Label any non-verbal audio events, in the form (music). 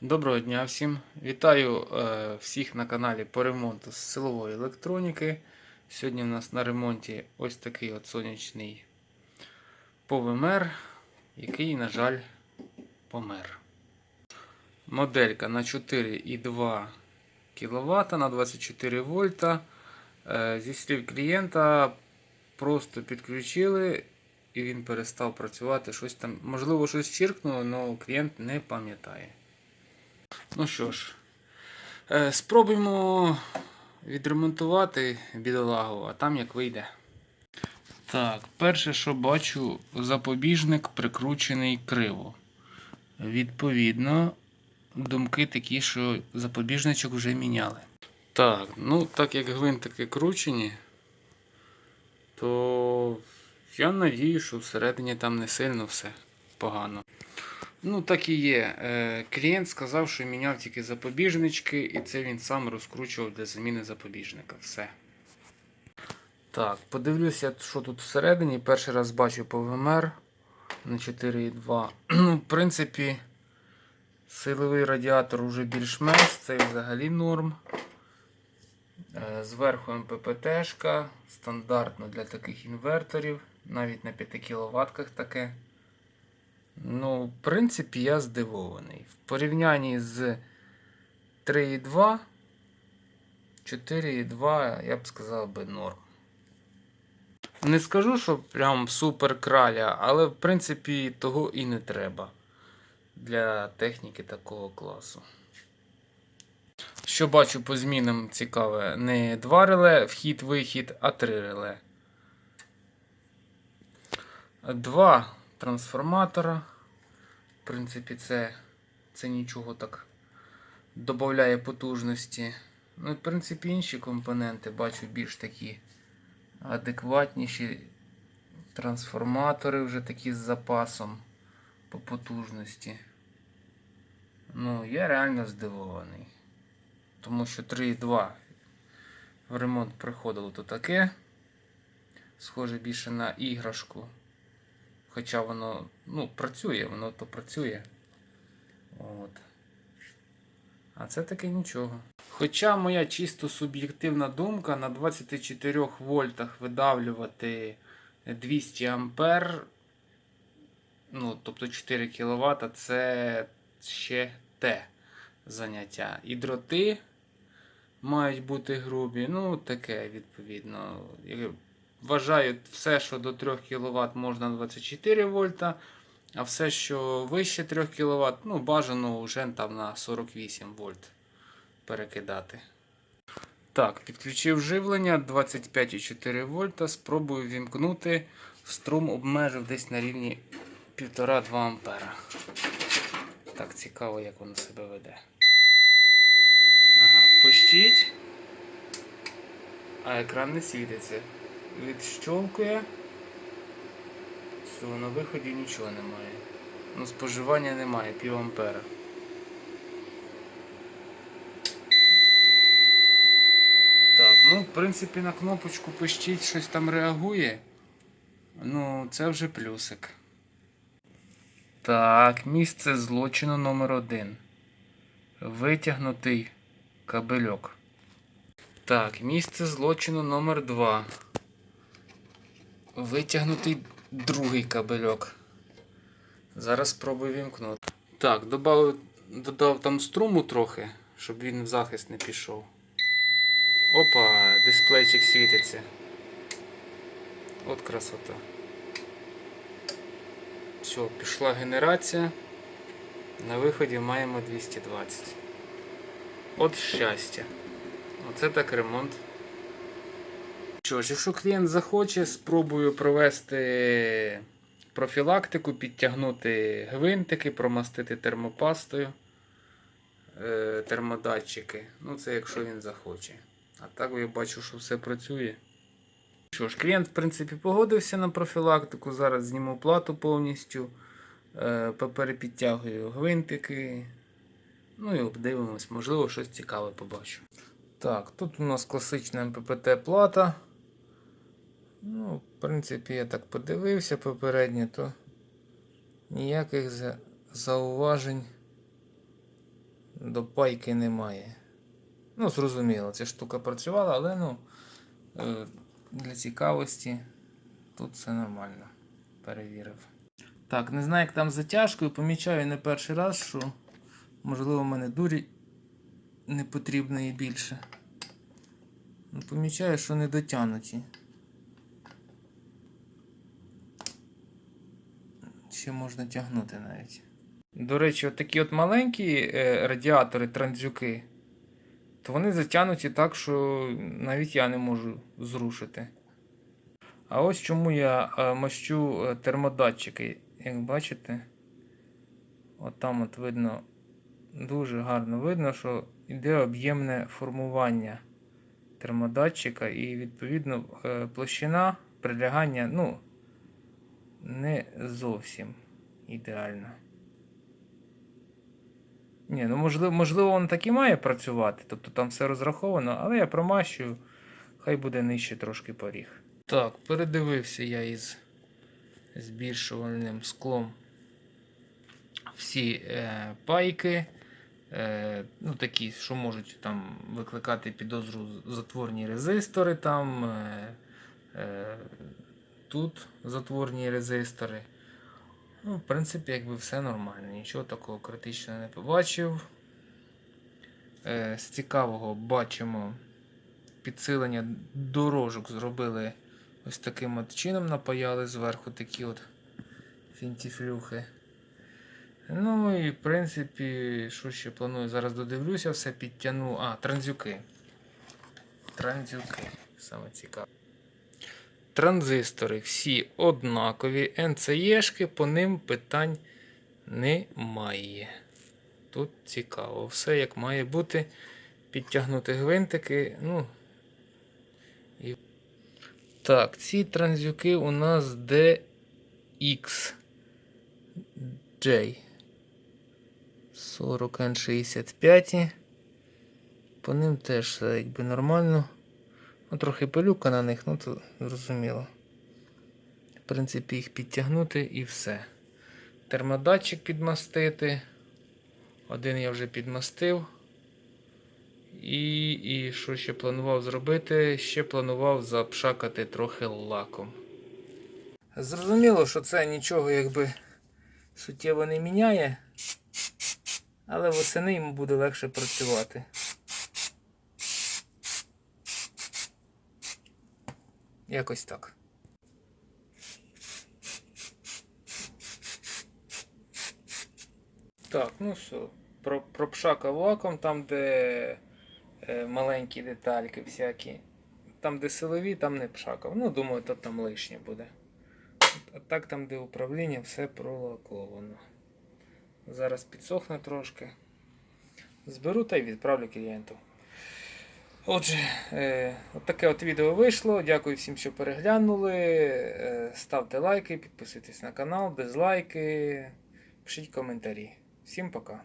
Доброго дня всім! Вітаю е, всіх на каналі по ремонту з силової електроніки. Сьогодні у нас на ремонті ось такий от сонячний повимер, який, на жаль, помер. Моделька на 4,2 кВт на 24 вольта. Е, зі слів клієнта, просто підключили і він перестав працювати. Щось там, можливо, щось чиркнуло, але клієнт не пам'ятає. Ну що ж, е, спробуємо відремонтувати бідолагу, а там як вийде. Так, перше, що бачу, запобіжник прикручений криво. Відповідно, думки такі, що запобіжничок вже міняли. Так, ну так як гвинтики кручені, то я надію, що всередині там не сильно все погано. Ну, так і є. Е, Клієнт сказав, що міняв тільки запобіжнички, і це він сам розкручував для заміни запобіжника. Все. Так, подивлюся, що тут всередині. Перший раз бачу ПВМР на 4,2. (clears throat) Ну, в принципі, силовий радіатор вже більш-менш, це взагалі норм. Е, Зверху МППТ-шка, стандартно для таких інверторів, навіть на 5 кВт таке. Ну, в принципі, я здивований. В порівнянні з 3,2, 4,2, я б сказав би норм. Не скажу, що прям супер краля, але в принципі того і не треба для техніки такого класу. Що бачу по змінам цікаве, не два реле, вхід-вихід, а три реле. Два трансформатора. В принципі, це, це нічого так додає потужності. Ну, в принципі, інші компоненти бачу більш такі адекватніші. Трансформатори вже такі з запасом по потужності. Ну, я реально здивований. Тому що 3.2 в ремонт приходило то таке. Схоже більше на іграшку. Хоча воно ну, працює, воно то працює. От. А це таки нічого. Хоча моя чисто суб'єктивна думка на 24 вольтах видавлювати 200 ампер, ну, тобто 4 кВт, це ще те заняття. І дроти мають бути грубі, ну таке відповідно. Вважаю, все, що до 3 кВт можна 24 вольта, а все, що вище 3 кВт, ну, бажано вже там на 48 вольт перекидати. Так, підключив живлення 25,4 вольта. Спробую вімкнути. Струм обмежив десь на рівні 1,5-2 ампера. Так, цікаво, як воно себе веде. Ага, пощіть. А екран не світиться відщолкує. Все, на виході нічого немає. Ну, споживання немає, пів ампера. Так, ну, в принципі, на кнопочку пищить, щось там реагує. Ну, це вже плюсик. Так, місце злочину номер один. Витягнутий кабельок. Так, місце злочину номер 2 Витягнутий другий кабельок. Зараз спробую вімкнути. Так, додав, додав там струму трохи, щоб він в захист не пішов. Опа, дисплейчик світиться. От красота. Все, пішла генерація. На виході маємо 220. От щастя. Оце так ремонт. Що ж, якщо клієнт захоче, спробую провести профілактику, підтягнути гвинтики, промастити термопастою, е, термодатчики. Ну, це якщо він захоче. А так я бачу, що все працює. Що ж, клієнт, в принципі, погодився на профілактику. Зараз зніму плату повністю. Е, Перепідтягую гвинтики. Ну і обдивимось, можливо, щось цікаве побачу. Так, тут у нас класична МППТ плата. Ну, в принципі, я так подивився попередньо, то ніяких за- зауважень до пайки немає. Ну, зрозуміло, ця штука працювала, але ну, е, для цікавості тут все нормально. Перевірив. Так, не знаю, як там з затяжкою. Помічаю не перший раз, що можливо в мене дурі не потрібно і більше. Ну, Помічаю, що не дотянуті. Ще можна тягнути навіть. До речі, от такі от маленькі е, радіатори, транзюки, то вони затягнуті так, що навіть я не можу зрушити. А ось чому я е, мащу е, термодатчики. Як бачите, от там от видно, дуже гарно видно, що йде об'ємне формування термодатчика і відповідно площина прилягання ну, не зовсім ідеальна. Ні, ну можливо, можливо, він так і має працювати, тобто там все розраховано, але я промащую, хай буде нижче трошки поріг. Так, передивився я із збільшувальним склом всі е, пайки, е, ну такі, що можуть там викликати підозру затворні резистори, там, е, е, тут затворні резистори. Ну, в принципі, якби все нормально, нічого такого критичного не побачив. Е, з цікавого бачимо підсилення дорожок зробили ось таким от чином, напаяли зверху такі от фінтіфлюхи. Ну і в принципі, що ще планую? Зараз додивлюся, все підтягну. А, транзюки. Транзюки. Саме цікаве. Транзистори всі однакові. НЦЄшки, по ним питань немає. Тут цікаво. Все як має бути. Підтягнути гвинтики. Ну. І... Так, ці транзюки у нас DX. J. 40N65. По ним теж все якби нормально. Ну, трохи пилюка на них, ну то зрозуміло. В принципі, їх підтягнути і все. Термодатчик підмастити. Один я вже підмастив. І, і що ще планував зробити? Ще планував запшакати трохи лаком. Зрозуміло, що це нічого якби суттєво не міняє. Але восени йому буде легше працювати. Якось так. Так, ну все. Про, пропшакав лаком, там, де е, маленькі детальки всякі. Там, де силові, там не пшакав. Ну, думаю, то там лишнє буде. А так там, де управління, все пролаковано. Зараз підсохне трошки. Зберу та й відправлю клієнту. Отже, е, от таке от відео вийшло. Дякую всім, що переглянули. Е, ставте лайки, підписуйтесь на канал, дизлайки, пишіть коментарі. Всім пока.